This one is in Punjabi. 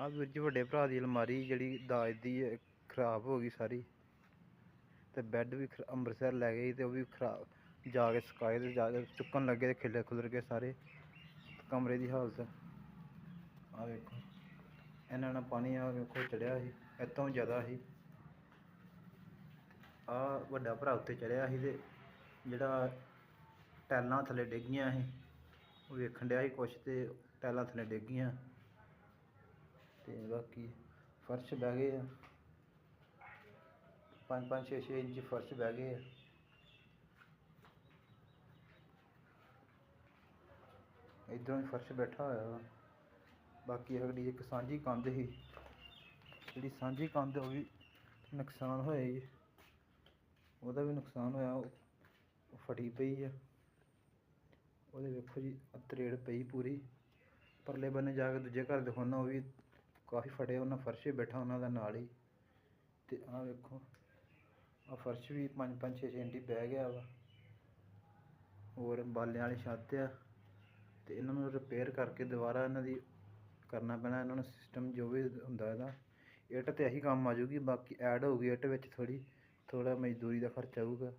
ਆ ਵੀਰ ਜੀ ਵੱਡੇ ਭਰਾ ਦੀ ਅਲਮਾਰੀ ਜਿਹੜੀ ਦਾਜ ਦੀ ਖਰਾਬ ਹੋ ਗਈ ਸਾਰੀ। ਤੇ ਬੈੱਡ ਵੀ ਅੰਮ੍ਰਿਤਸਰ ਲੈ ਗਏ ਸੀ ਤੇ ਉਹ ਵੀ ਖਰਾਬ ਜਾ ਕੇ ਸਕਾਏ ਤੇ ਜਾ ਕੇ ਚੁੱਕਣ ਲੱਗੇ ਤੇ ਖਿੱਲੇ ਖੁੱਲਰ ਗਏ ਸਾਰੇ ਕਮਰੇ ਦੀ ਹਾਲਤ। ਆ ਵੇਖੋ ਇਹਨਾਂ ਨਾਲ ਪਾਣੀ ਆ ਵੇਖੋ ਚੜਿਆ ਸੀ ਇਤੋਂ ਜ਼ਿਆਦਾ ਸੀ। ਆ ਵੱਡਾ ਭਰਾ ਉੱਤੇ ਚੜਿਆ ਸੀ ਤੇ ਜਿਹੜਾ ਟੈਲਾਂ ਥੱਲੇ ਡਿੱਗੀਆਂ ਸੀ, ਉਹ ਵੇਖਣ ਡਿਆ ਸੀ ਕੁਛ ਤੇ ਟੈਲਾਂ ਥੱਲੇ ਡਿੱਗੀਆਂ ਤੇ ਬਾਕੀ ਫਰਸ਼ ਬਹਿ ਗਏ ਆ। ਪੰਜ ਪੰਜ, ਛੇ ਛੇ ਇੰਚ ਫਰਸ਼ ਬਹਿ ਗਏ ਆ। ਇਧਰੋਂ ਹੀ ਫਰਸ਼ ਬੈਠਾ ਹੋਇਆ ਵਾ। ਬਾਕੀ ਅਗਲੀ ਇੱਕ ਸਾਂਝੀ ਕੰਧ ਸੀ, ਜਿਹੜੀ ਸਾਂਝੀ ਕੰਧ ਉਹ ਵੀ ਨੁਕਸਾਨ ਹੋਇਆ ਜੀ ਉਹਦਾ ਵੀ ਨੁਕਸਾਨ ਹੋਇਆ, ਉਹ ਫਟੀ ਪਈ ਆ। ਉਹਦੇ ਵੇਖੋ ਜੀ, ਆਹ ਤਰੇੜ ਪਈ ਪੂਰੀ। ਪਰਲੇ ਬੰਨੇ ਜਾ ਕੇ ਦੂਜੇ ਘਰ ਦਿਖਾਉਣਾ ਉਹ ਵੀ ਕਾਫੀ ਫਟੇ, ਉਹਨਾਂ ਫਰਸ਼ 'ਤੇ ਬੈਠਾ ਉਹਨਾਂ ਦਾ ਨਾਲ ਹੀ। ਤੇ ਆਹ ਵੇਖੋ, ਆਹ ਫਰਸ਼ ਵੀ ਪੰਜ ਪੰਜ, ਛੇ ਛੇ ਇੰਚੀ ਬਹਿ ਗਿਆ ਵਾ। ਹੋਰ ਬਾਲਿਆਂ ਵਾਲੀ ਛੱਤ ਆ। ਤੇ ਇਹਨਾਂ ਨੂੰ ਰਿਪੇਅਰ ਕਰਕੇ ਦੁਬਾਰਾ ਇਹਨਾਂ ਦੀ ਕਰਨਾ ਪੈਣਾ, ਇਹਨਾਂ ਨੂੰ ਸਿਸਟਮ ਜੋ ਵੀ ਹੁੰਦਾ ਇਹਦਾ। ਇੱਟ ਤੇ ਇਹੀ ਕੰਮ ਆ ਜਾਊਗੀ, ਬਾਕੀ ਐਡ ਹੋਊਗੀ ਇੱਟ ਵਿੱਚ ਥੋੜੀ ਥੋੜਾ ਮਜ਼ਦੂਰੀ ਦਾ ਖਰਚ ਆਊਗਾ।